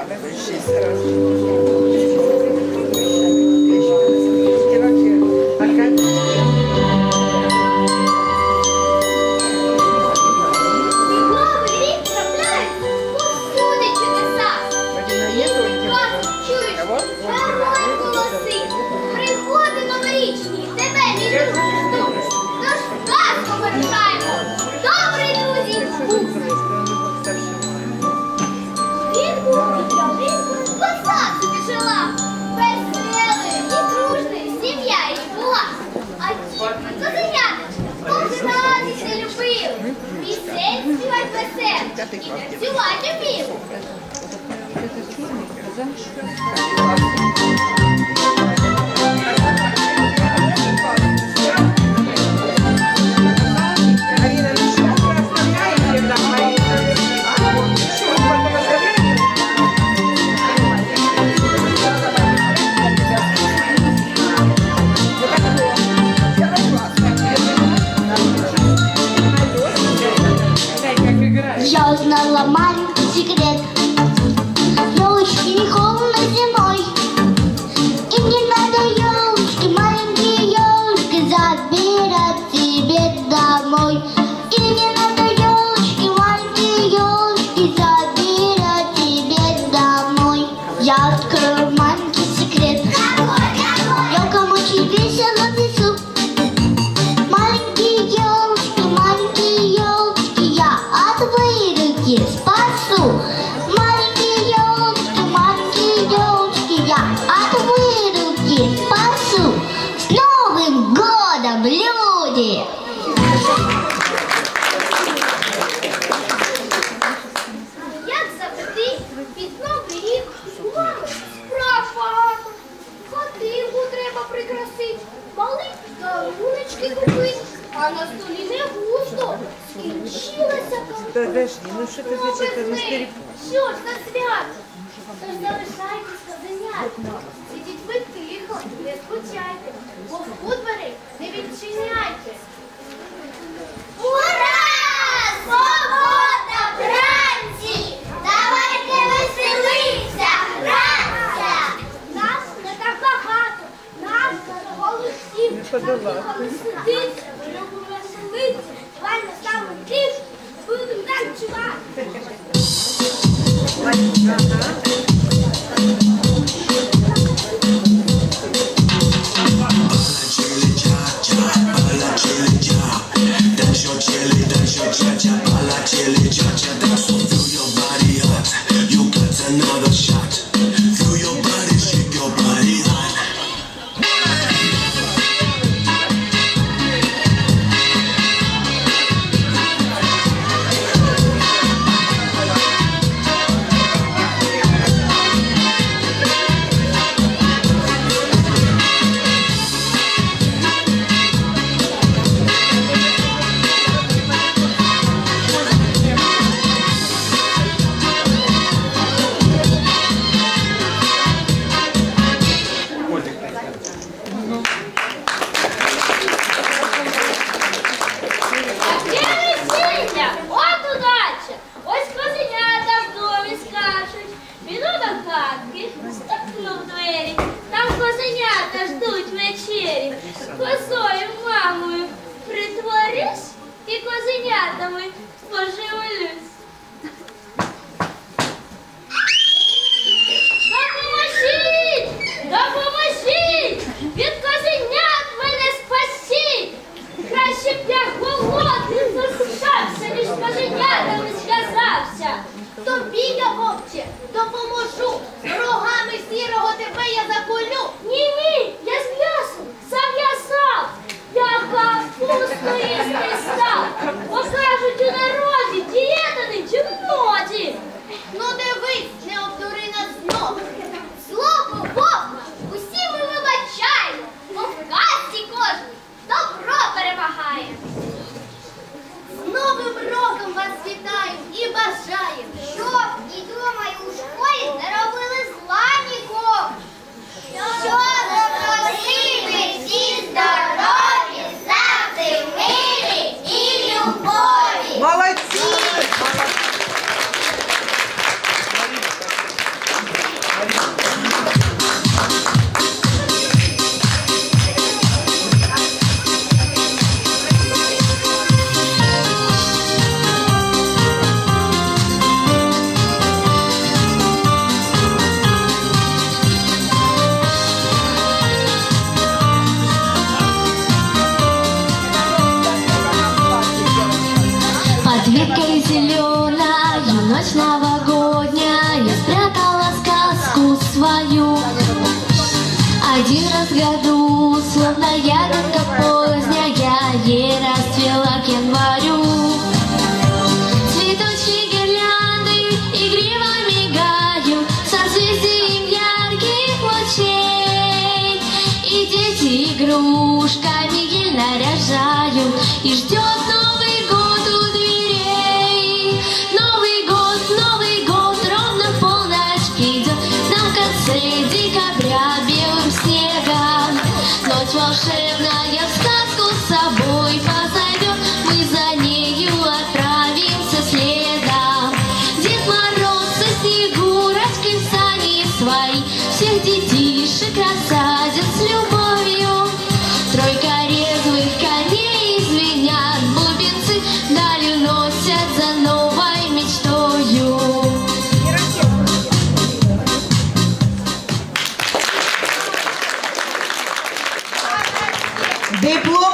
She's плесе і танцювати вмів. Це чорний казав, що Yes, z. а на столі не густо. Скінчилася Та де ж, ну що ти зачитав на столі? Що ж за свято? Тож залишайтеся занятно. Сидіть ви тихо, не скучайте, бо в двері не відчиняйте. Ура! Свобода, бранці! Давайте веселися, братця! Нас не так багато, нас голосів листів, подолати жити, вально славу тих, будемо танцювати. косою мамою притворюсь і козенятами поживлюсь. зеленая, ночь новогодняя, я спрятала сказку свою. Один раз в году, словно ягодка поздняя, ей расцвела к январю. Depois